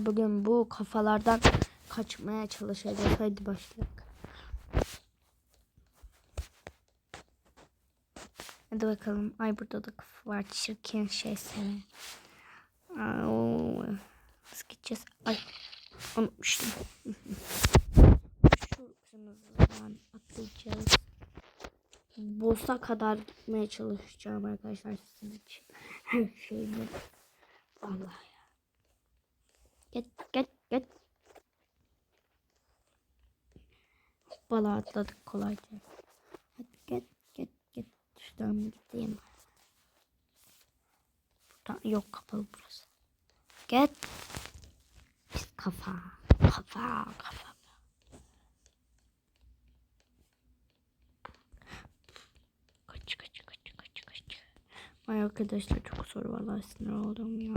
Bugün bu kafalardan kaçmaya çalışacağız. Hadi başlayalım. Hadi bakalım. Ay burada da kafa var. Çirkin şey seni. Nasıl gideceğiz? Ay unutmuştum. Şu kırmızıdan atlayacağız. Boss'a kadar gitmeye çalışacağım arkadaşlar sizin için. Her şeyi. Vallahi Git git git. Bala atladık kolayca. Hadi git git git. Şuradan bir gideyim. Buradan yok kapalı burası. Git. Pis kafa. Kafa kafa. Ay arkadaşlar çok zor vallahi sinir oldum ya.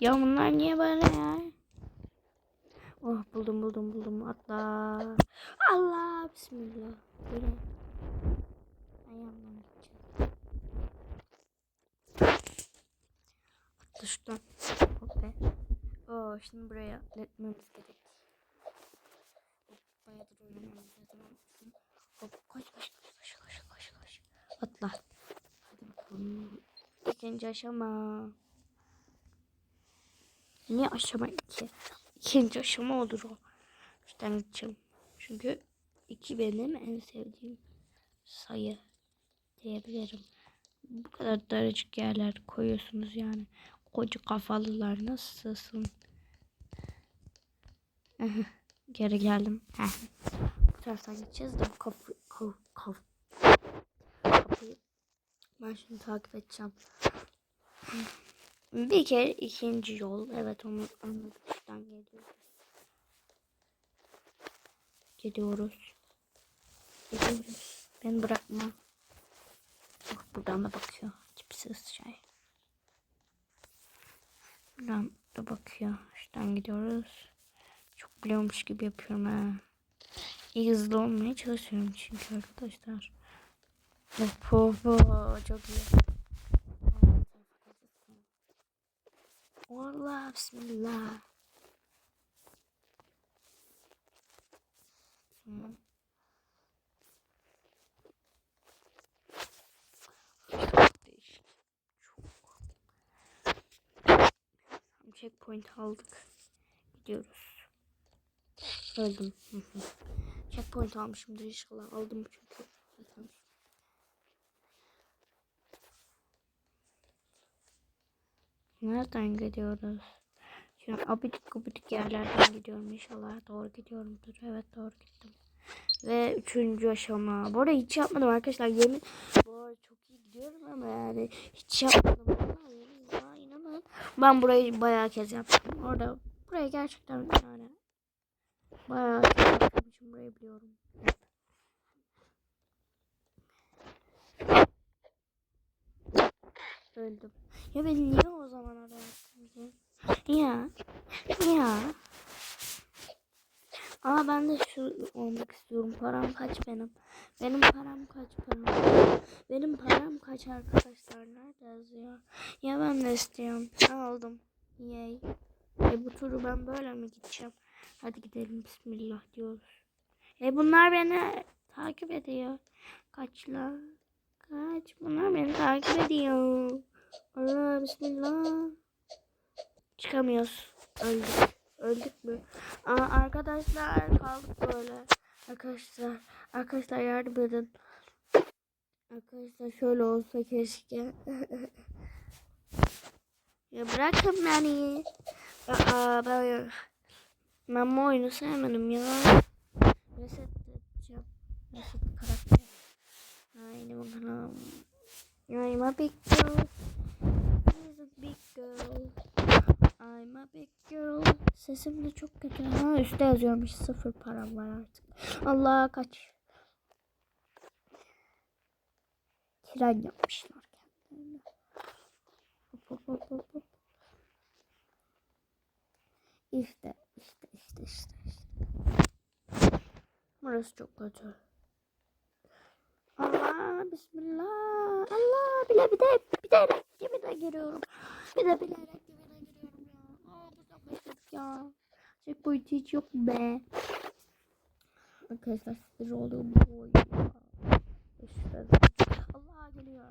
Ya bunlar niye böyle ya? Oh buldum buldum buldum atla. Allah bismillah. Böyle. Ayağımdan gideceğim. Atla şuradan. Hop be. Oo şimdi buraya atletmemiz gerek. Bayağıdır oynamamız lazım. Hop koş koş koş koş koş koş. Atla. Hadi bakalım. İkinci aşama. Niye aşama iki? İkinci aşama olur o. Şuradan gideceğim. Çünkü iki benim en sevdiğim sayı diyebilirim. Bu kadar daracık yerler koyuyorsunuz yani. Koca kafalılar nasılsın? Geri geldim. Bu taraftan gideceğiz de kapı, kapı, kapı, kapıyı ben şimdi takip edeceğim. Bir kere ikinci yol. Evet onu anladık. Şuradan geliyoruz. Geliyoruz. Geliyoruz. Beni bırakma. Bak buradan da bakıyor. Tipsiz şey. Buradan da bakıyor. Şuradan gidiyoruz. Çok biliyormuş gibi yapıyorum ha. İyi hızlı olmaya çalışıyorum çünkü arkadaşlar. Hop hop. Çok iyi. Allah bismillah. Tamam. Checkpoint aldık. Gidiyoruz. Öldüm. Checkpoint almışımdır inşallah. Aldım çünkü. Nereden gidiyoruz? Şimdi abidik gubidik yerlerden gidiyorum inşallah. Doğru gidiyorumdur. Evet doğru gittim. Ve üçüncü aşama. Bu arada hiç yapmadım arkadaşlar. Yemin bu arada çok iyi gidiyorum ama yani hiç yapmadım. Ya inanın. Ben burayı bayağı kez yaptım. Orada burayı gerçekten yani bayağı kez yaptığım için burayı biliyorum. Öldüm. Ya ben niye o zaman arayacaktım? Ya. Ya. Ama ben de şu olmak istiyorum. Param kaç benim? Benim param kaç param? Benim param kaç arkadaşlar? Nerede yazıyor? Ya ben de istiyorum. Aldım. Yay. E bu turu ben böyle mi gideceğim? Hadi gidelim. Bismillah diyoruz. E bunlar beni takip ediyor. Kaçla. Kaç. Bunlar beni takip ediyor. Allah bismillah. Çıkamıyoruz. Öldük. Öldük mü? Aa, arkadaşlar kaldık böyle. Arkadaşlar. Arkadaşlar yardım edin. Arkadaşlar şöyle olsa keşke. ya bırakın beni. Aa, ben, ben bu oyunu sevmedim ya. Reset edeceğim. Reset karakter. Haydi bakalım. I'm a Sesim de çok kötü. Ha üstte yazıyormuş. Sıfır param var artık. Allah kaç. Tren yapmışlar kendilerine. Hop hop hop hop. İşte işte işte işte işte. Burası çok kötü. Allah bismillah. Allah bile bir de bir de de giriyorum. Bir de bilerek ya. Checkpoint hiç yok be. Arkadaşlar sinir olduğum bu oyun. Allah geliyor.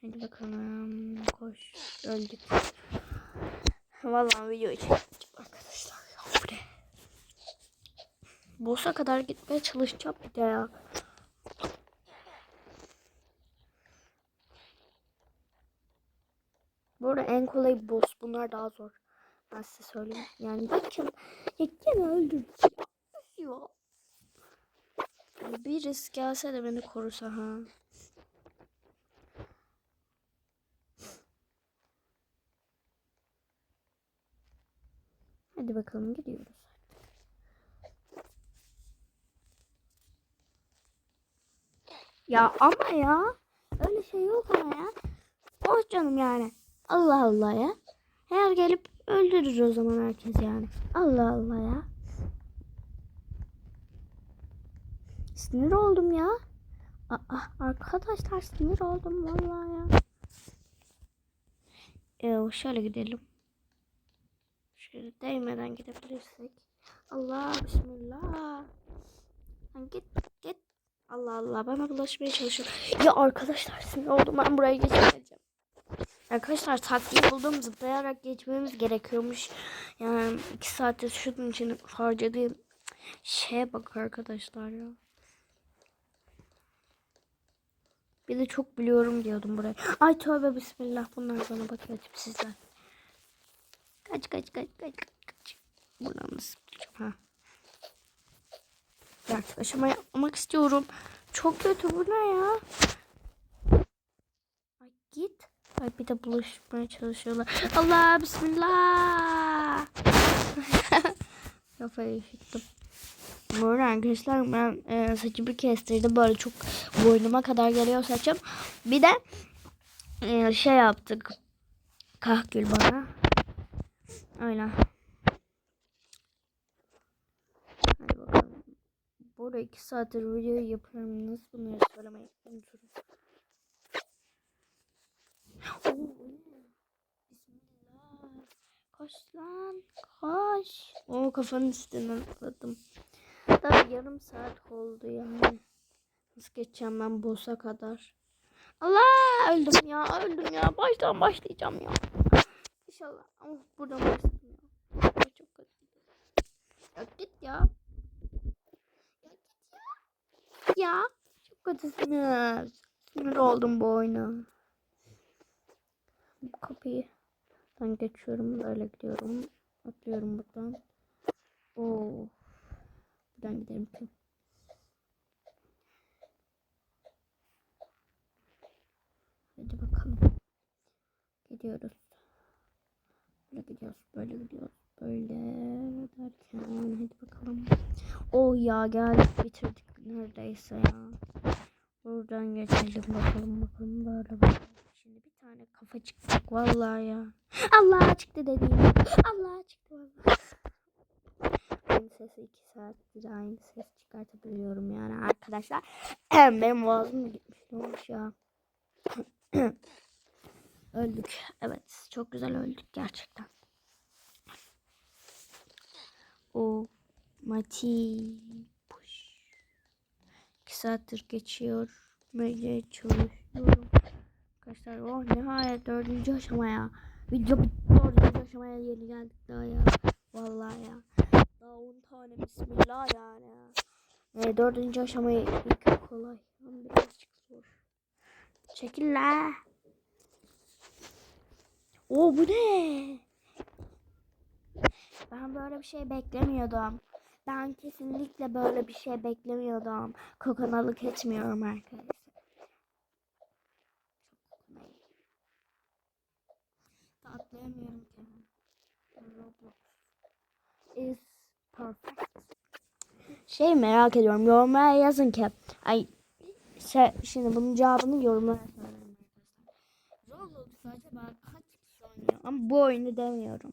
Hadi bakalım. Koş. Öldük. Vallahi video çekeceğim arkadaşlar. Boss'a kadar gitmeye çalışacağım bir de. Arada en kolay boss. Bunlar daha zor. Ben size söyleyeyim. Yani bakın. Ya gene öldürdü. Yani birisi gelse de beni korusa ha. Hadi bakalım gidiyoruz. Ya ama ya. Öyle şey yok ama ya. Boş canım yani. Allah Allah ya. Eğer gelip öldürür o zaman herkes yani. Allah Allah ya. Sinir oldum ya. Aa, arkadaşlar sinir oldum vallahi ya. Ee, şöyle gidelim. Şöyle değmeden gidebilirsek. Allah bismillah. Lan git git. Allah Allah bana bulaşmaya çalışıyor. Ya arkadaşlar sinir oldum ben buraya geçmeyeceğim. Arkadaşlar taktiği buldum zıplayarak geçmemiz gerekiyormuş. Yani iki saatte şunun için harcadığım şeye bak arkadaşlar ya. Bir de çok biliyorum diyordum buraya. Ay tövbe bismillah bunlar bana bakıyor tipsizler. Kaç kaç kaç kaç kaç. Buradan nasıl ha. Gerçek aşama yapmak istiyorum. Çok kötü bu ne ya? Ay git. Ay bir de bulaşmaya çalışıyorlar. Allah bismillah. Kafayı üşüttüm. Bu arada arkadaşlar ben e, saçımı kestirdim. Böyle çok boynuma kadar geliyor saçım. Bir de e, şey yaptık. Kahkül bana. Öyle. Hadi bakalım. Burada iki saattir video yapıyorum. Nasıl bunları söylemeyi unuturum. Bismillah. Koş lan. Koş. O kafanın üstünden atladım. Daha yarım saat oldu yani. Nasıl geçeceğim ben boss'a kadar? Allah öldüm ya öldüm ya. Baştan başlayacağım ya. İnşallah. Ama buradan başladım ya. Çok kötü. Ya git ya. Ya git ya. Ya. Çok kötüsünüz. Sinir oldum bu oyuna. Bu kapıyı ben geçiyorum. Böyle gidiyorum. Atlıyorum buradan. Oo. Buradan gidelim ki. Hadi bakalım. Gidiyoruz. Böyle gidiyoruz. Böyle gidiyoruz. Böyle derken hadi bakalım. Oh ya geldik bitirdik neredeyse ya. Buradan geçelim bakalım bakalım böyle böyle. Kafa çıkacak vallahi ya. Allah çıktı dediğim. Allah çıktı vallahi. Aynı sesi iki saattir aynı ses çıkartabiliyorum yani arkadaşlar. Benim boğazım gitmiş olmuş ya. öldük. Evet çok güzel öldük gerçekten. O Mati push. İki saattir geçiyor. Böyle çalışıyorum. Arkadaşlar oh nihayet dördüncü aşamaya. Video dördüncü aşamaya yeni geldik daha ya. Vallahi ya. Daha 10 tane bismillah yani. E, dördüncü aşamayı ilk kolay. Birazcık zor. Çekil la. Oo bu ne? Ben böyle bir şey beklemiyordum. Ben kesinlikle böyle bir şey beklemiyordum. Kokonalık etmiyorum arkadaşlar. Atlayamıyorum ki. Roblox is perfect. Şey merak ediyorum. Yorumlara yazın ki. Ay şey, şimdi bunun cevabını yorumlara arkadaşlar. Roblox'ta acaba kaç kişi oynuyor? Ama bu oyunu demiyorum.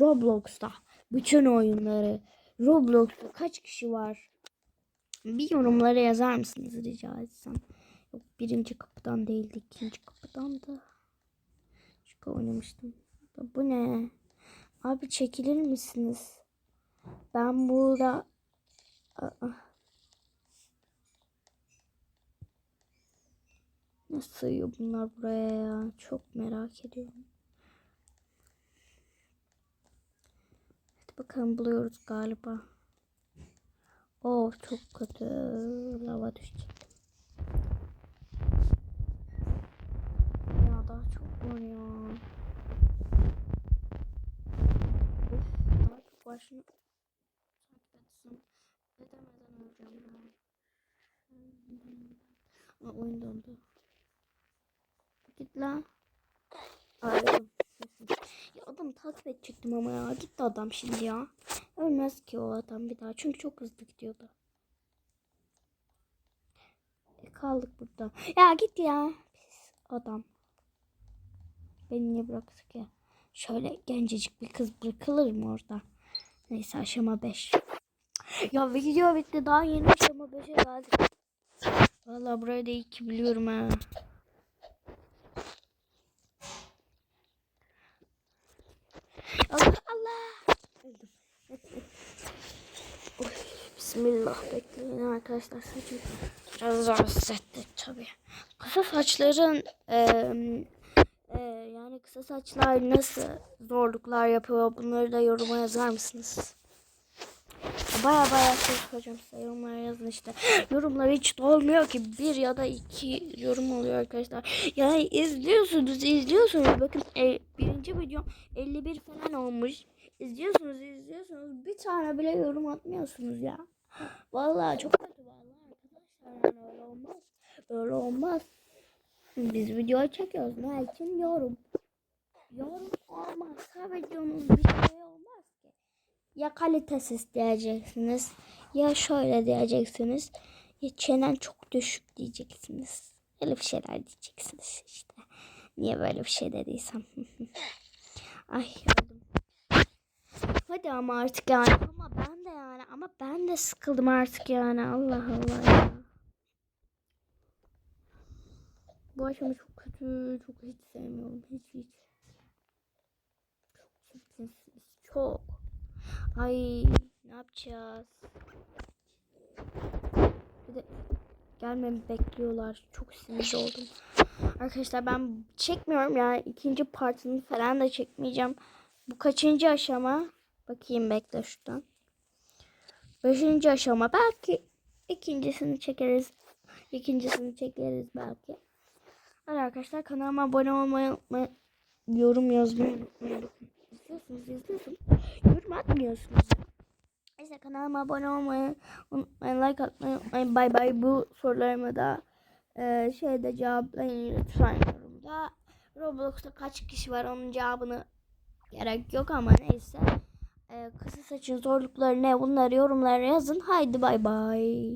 Roblox'ta bütün oyunları Roblox'ta kaç kişi var? Bir yorumlara yazar mısınız rica etsem? Yok birinci kapıdan değildi ikinci kapıdan da. Çünkü oynamıştım. Bu ne? Abi çekilir misiniz? Ben burada... Aa. Nasıl sığıyor bunlar buraya ya? Çok merak ediyorum. Hadi bakalım buluyoruz galiba. Oh çok kötü. Lava düşecek. Ya daha çok var ya. Şunu. Takip etsem. Edemeden öleceğim ben. Aa, oyun dondu. Git lan. Aradım. Ya adam takip edecektim ama ya. Gitti adam şimdi ya. Ölmez ki o adam bir daha. Çünkü çok hızlı gidiyordu. E, kaldık burada. Ya git ya. Pis adam. Beni niye bıraktık ya? Şöyle gencecik bir kız bırakılır mı orada? Neyse aşama 5. Ya video bitti. Daha yeni aşama 5'e geldik. Vallahi burayı da iyi ki biliyorum ha. Allah Allah. Bismillah bekleyin arkadaşlar saçım biraz rahatsız etti tabii. Kısa saçların yani kısa saçlar nasıl zorluklar yapıyor bunları da yoruma yazar mısınız? Baya baya şey soracağım size yorumlara yazın işte. Yorumlar hiç dolmuyor ki. Bir ya da iki yorum oluyor arkadaşlar. Yani izliyorsunuz izliyorsunuz. Bakın e, birinci videom 51 falan olmuş. İzliyorsunuz izliyorsunuz. Bir tane bile yorum atmıyorsunuz ya. Vallahi çok kötü vallahi arkadaşlar. Yani öyle olmaz. Öyle olmaz. Biz video çekiyoruz. Ne için yorum? Yorum olmaz. Videonun bir şey olmaz ki. Ya kalitesiz diyeceksiniz. Ya şöyle diyeceksiniz. Ya çenen çok düşük diyeceksiniz. Öyle bir şeyler diyeceksiniz işte. Niye böyle bir şey dediysem. Ay öldüm. Hadi ama artık yani. Ama ben de yani. Ama ben de sıkıldım artık yani. Allah Allah ya. Bu aşama çok kötü. Çok hiç sevmiyorum. Hiç hiç. Çirkinsiz. Çok. Ay ne yapacağız? Bir de gelmemi bekliyorlar. Çok sinir oldum. Arkadaşlar ben çekmiyorum yani ikinci partını falan da çekmeyeceğim. Bu kaçıncı aşama? Bakayım bekle şuradan. Beşinci aşama. Belki ikincisini çekeriz. İkincisini çekeriz belki. Hadi arkadaşlar kanalıma abone olmayı unutmayın. Yorum yazmayı unutmayın. İzliyorsunuz izliyorsunuz. Yorum atmıyorsunuz. Neyse kanalıma abone olmayı unutmayın. Like atmayı unutmayın. Bay bay. Bu sorularımı da e, şeyde cevaplayın lütfen yorumda. Roblox'ta kaç kişi var onun cevabını gerek yok ama neyse. E, kısa saçın zorlukları ne bunları yorumlara yazın. Haydi bay bay.